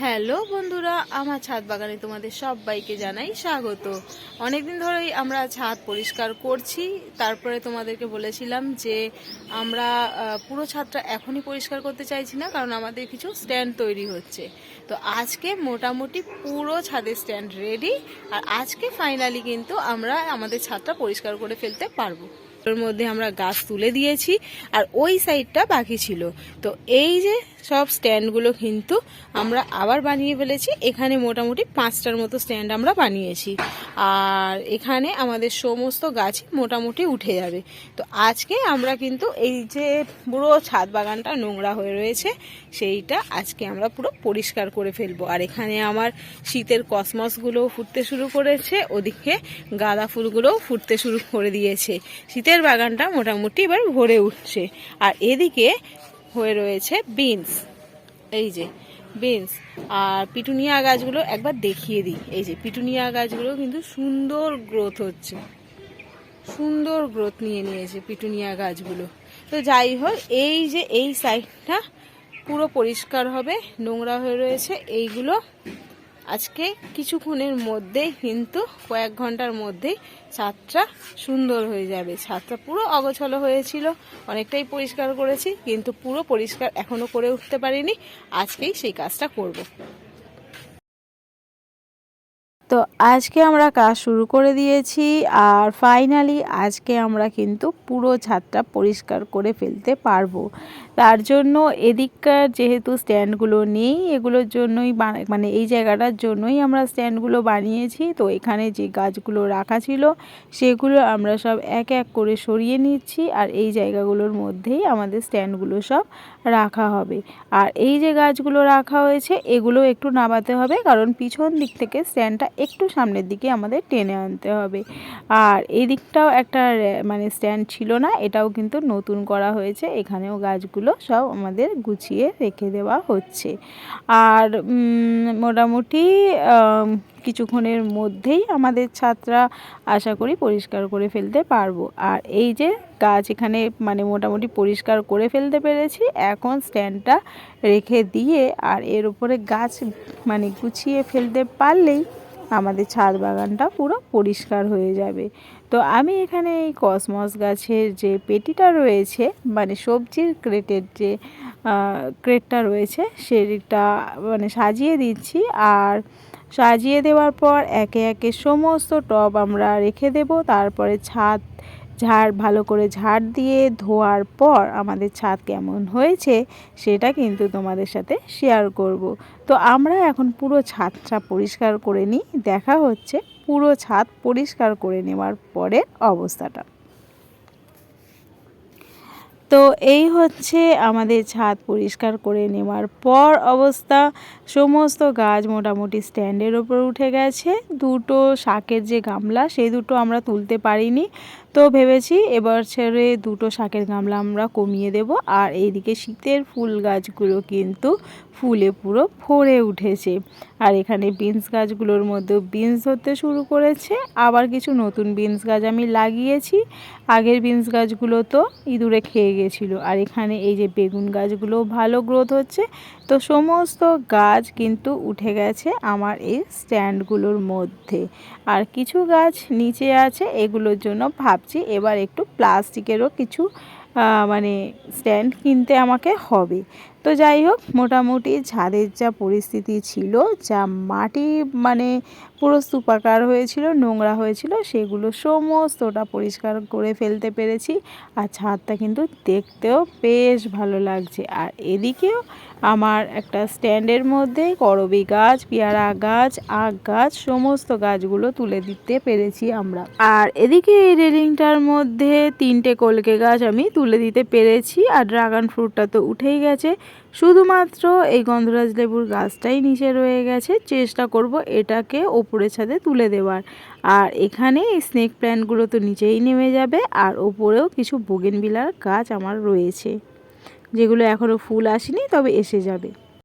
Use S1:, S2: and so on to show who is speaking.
S1: Hello বন্ধুরা, আমার ছাদ বাগানে তোমাদের সবাইকে জানাই স্বাগত। অনেকদিন ধরেই আমরা ছাদ পরিষ্কার করছি, তারপরে তোমাদেরকে বলেছিলাম যে আমরা পুরো ছাদটা এখনই পরিষ্কার করতে চাইছি না, কারণ আমাদের কিছু স্ট্যান্ড তৈরি হচ্ছে। তো আজকে মোটামুটি পুরো ছাদের স্ট্যান্ড রেডি, আর আজকে ফাইনালি কিন্তু আমরা আমাদের ছাদটা পরিষ্কার করে ফেলতে পারব। এর মধ্যে আমরা গাছ তুলে দিয়েছি, আর ওই সাইডটা বাকি ছিল। তো এই যে সব স্ট্যান্ডগুলো কিন্তু আমরা আবার বানিয়ে ফেলেছি, এখানে মোটামুটি পাঁচটার মতো স্ট্যান্ড আমরা বানিয়েছি। আর এখানে আমাদের সমস্ত গাছ মোটামুটি উঠে যাবে। তো আজকে আমরা কিন্তু এই যে পুরো ছাদ বাগানটা নোংরা হয়ে রয়েছে, সেইটা আজকে আমরা পুরো পরিষ্কার করে ফেলব। আর এখানে আমার শীতের কসমসগুলোও ফুটতে শুরু করেছে, ওদিকে গাঁদা ফুলগুলোও ফুটতে শুরু করে দিয়েছে। শীতের বাগানটা মোটামুটি এবার ভরে উঠছে। আর এদিকে হয়ে রয়েছে বিনস এই যে বিনস আর পিটুনিয়া গাছগুলো একবার দেখিয়ে দিই। এই যে, পিটুনিয়া গাছগুলো কিন্তু সুন্দর গ্রোথ হচ্ছে। সুন্দর গ্রোথ নিয়ে নিয়েছে পিটুনিয়া গাছগুলো। তো যাই হোক, এই যে, এই সাইডটা পুরো পরিষ্কার হবে, নোংরা হয়ে রয়েছে। এইগুলো আজকে কিছুক্ষণের মধ্যেই কিন্তু কয়েক ঘণ্টার মধ্যেই ছাদটা সুন্দর হয়ে যাবে ছাদটা পুরো অগছল হয়েছিল, অনেকটাই পরিষ্কার করেছি, কিন্তু পুরো পরিষ্কার এখনও করে উঠতে পারিনি আজকেই সেই কাজটা করব। তো আজকে আমরা কাজ শুরু করে দিয়েছি আর ফাইনালি আজকে আমরা কিন্তু পুরো ছাদটা পরিষ্কার করে ফেলতে পারব। তার জন্য এদিককার যেহেতু স্ট্যান্ডগুলো নেই, এগুলোর জন্যই মানে এই জায়গাটার জন্যই আমরা স্ট্যান্ডগুলো বানিয়েছি। তো এখানে যে গাছগুলো রাখা ছিল, সেগুলো আমরা সব এক এক করে সরিয়ে নিচ্ছি আর এই জায়গাগুলোর মধ্যেই আমাদের স্ট্যান্ডগুলো সব রাখা হবে। আর এই যে গাছগুলো রাখা হয়েছে, এগুলো একটু নামাতে হবে কারণ পিছন দিক থেকে স্ট্যান্ডটা একটু সামনের দিকে আমাদের টেনে আনতে হবে। আর এই দিকটাও একটা মানে স্ট্যান্ড ছিল না, এটাও কিন্তু নতুন করা হয়েছে। এখানেও গাছগুলো সব আমাদের গুছিয়ে রেখে দেওয়া হচ্ছে। আর মোটামুটি কিছুক্ষণের মধ্যেই আমাদের ছাদটা আশা করি পরিষ্কার করে ফেলতে পারব। আর এই যে গাছ এখানে মানে মোটামুটি পরিষ্কার করে ফেলতে পেরেছি, এখন স্ট্যান্ডটা রেখে দিয়ে আর এর উপরে গাছ মানে গুছিয়ে ফেলতে পারলেই আমাদের ছাদ বাগানটা পুরো পরিষ্কার হয়ে যাবে। তো আমি এখানে এই কসমস গাছের যে পেটিটা রয়েছে মানে সবজির ক্রেটের যে ক্রেটটা রয়েছে, সেটা মানে সাজিয়ে দিচ্ছি। আর সাজিয়ে দেওয়ার পর একে একে সমস্ত টব আমরা রেখে দেব। তারপরে ছাদ ঝাড়, ভালো করে ঝাড় দিয়ে ধোয়ার পর আমাদের ছাদ কেমন হয়েছে সেটা কিন্তু তোমাদের সাথে শেয়ার করব। তো আমরা এখন পুরো ছাদটা পরিষ্কার করে নিই, দেখা হচ্ছে পুরো ছাদ পরিষ্কার করে নেওয়ার পরের অবস্থাটা। তো এই হচ্ছে আমাদের ছাদ পরিষ্কার করে নেওয়ার পর অবস্থা। সমস্ত গাছ মোটামুটি স্ট্যান্ডের ওপর উঠে গেছে। দুটো শাকের যে গামলা, সেই দুটো আমরা তুলতে পারিনি। তো ভেবেছি এবার ছেড়ে দুটো শাকের গামলা আমরা কমিয়ে দেব। আর এইদিকে শীতের ফুল গাছগুলো কিন্তু ফুলে পুরো ভরে উঠেছে। আর এখানে বিনস গাছগুলোর মধ্যেও বিনস ধরতে শুরু করেছে। আবার কিছু নতুন বিনস গাছ আমি লাগিয়েছি। আগের বিনস গাছগুলো তো ইঁদুরে খেয়ে গেছিল। আর এখানে এই যে বেগুন গাছগুলো ভালো গ্রোথ হচ্ছে। তো সমস্ত গাছ কিন্তু উঠে গেছে আমার এই স্ট্যান্ডগুলোর মধ্যে। আর কিছু গাছ নিচে আছে, এগুলোর জন্য ভাবছি এবার একটু প্লাস্টিকেরও কিছু মানে স্ট্যান্ড কিনতে আমাকে হবে। তো যাই হোক, মোটামুটি ছাদের যা পরিস্থিতি ছিল, যা মাটি মানে পুরো স্তূপাকার হয়েছিল, নোংরা হয়েছিল, সেগুলো সমস্তটা পরিষ্কার করে ফেলতে পেরেছি। আর ছাদটা কিন্তু দেখতেও বেশ ভালো লাগছে। আর এদিকেও আমার একটা স্ট্যান্ডের মধ্যে করবি গাছ, পেয়ারা গাছ, আখ গাছ, সমস্ত গাছগুলো তুলে দিতে পেরেছি আমরা। আর এদিকে এই রেলিংটার মধ্যে তিনটে কলকে গাছ আমি তুলে দিতে পেরেছি। আর ড্রাগন ফ্রুটটা তো উঠেই গেছে। শুধুমাত্র এই গন্ধরাজ লেবুর গাছটাই নিচে রয়ে গেছে। চেষ্টা করব এটাকে ওপরে ছাদে তুলে দেওয়ার। আর এখানে স্নেক প্ল্যান্টগুলো তো নিচেই নেমে যাবে, আর ওপরেও কিছু বোগেনবিলার গাছ আমার রয়েছে, যেগুলো এখনও ফুল আসেনি, তবে এসে যাবে।